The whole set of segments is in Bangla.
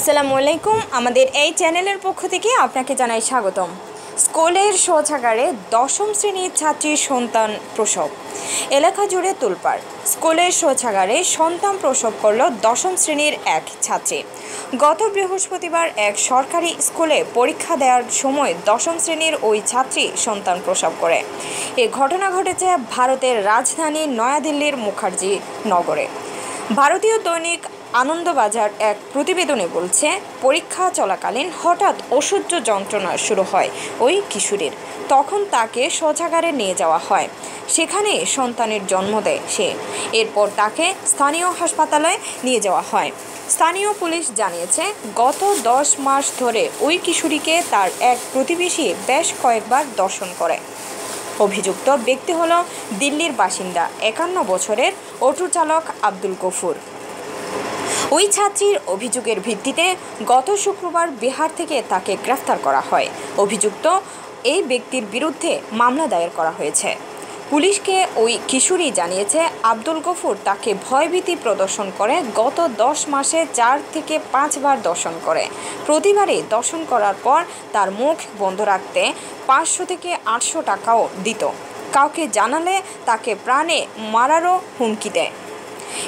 আসসালামু আলাইকুম। আমাদের এই চ্যানেলের পক্ষ থেকে আপনাকে জানাই স্বাগতম। স্কুলের শৌচাগারে দশম শ্রেণির ছাত্রীর সন্তান প্রসব। এলাকা জুড়ে তুলপাড়। স্কুলের শৌচাগারে সন্তান প্রসব করল দশম শ্রেণির এক ছাত্রী। গত বৃহস্পতিবার এক সরকারি স্কুলে পরীক্ষা দেওয়ার সময় দশম শ্রেণির ওই ছাত্রী সন্তান প্রসব করে। এ ঘটনা ঘটেছে ভারতের রাজধানী নয়াদিল্লির মুখার্জি নগরে। ভারতীয় দৈনিক আনন্দবাজার এক প্রতিবেদনে বলছে, পরীক্ষা চলাকালীন হঠাৎ অসহ্য যন্ত্রণা শুরু হয় ওই কিশোরীর। তখন তাকে শৌচাগারে নিয়ে যাওয়া হয়। সেখানে সন্তানের জন্ম দেয় সে। এরপর তাকে স্থানীয় হাসপাতালে নিয়ে যাওয়া হয়। স্থানীয় পুলিশ জানিয়েছে, গত দশ মাস ধরে ওই কিশোরীকে তার এক প্রতিবেশী বেশ কয়েকবার দর্শন করে। অভিযুক্ত ব্যক্তি হল দিল্লির বাসিন্দা, একান্ন বছরের অটো চালক আব্দুল গফুর। ওই ছাত্রীর অভিযোগের ভিত্তিতে গত শুক্রবার বিহার থেকে তাকে গ্রেফতার করা হয়। অভিযুক্ত এই ব্যক্তির বিরুদ্ধে মামলা দায়ের করা হয়েছে। পুলিশকে ওই কিশোরী জানিয়েছে, আব্দুল গফুর তাকে ভয়ভীতি প্রদর্শন করে গত দশ মাসে চার থেকে পাঁচবার দর্শন করে। প্রতিবারে দর্শন করার পর তার মুখ বন্ধ রাখতে পাঁচশো থেকে আটশো টাকাও দিত। কাউকে জানালে তাকে প্রাণে মারারও হুমকি দেয়।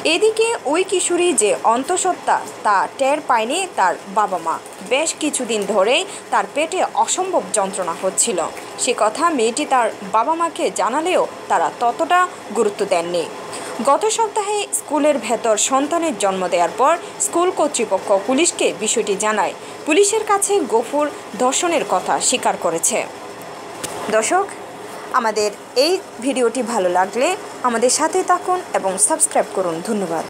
এদিকে ওই কিশোরী যে অন্তঃসত্ত্বা, তা টের পায়নি তার বাবা মা। বেশ কিছুদিন ধরেই তার পেটে অসম্ভব যন্ত্রণা হচ্ছিল। সে কথা মেয়েটি তার বাবা মাকে জানালেও তারা ততটা গুরুত্ব দেননি। গত সপ্তাহে স্কুলের ভেতর সন্তানের জন্ম দেওয়ার পর স্কুল কর্তৃপক্ষ পুলিশকে বিষয়টি জানায়। পুলিশের কাছে গফুর ধর্ষণের কথা স্বীকার করেছে। দর্শক আমাদের এই ভিডিওটি ভালো লাগলে আমাদের সাথে থাকুন এবং সাবস্ক্রাইব করুন। ধন্যবাদ।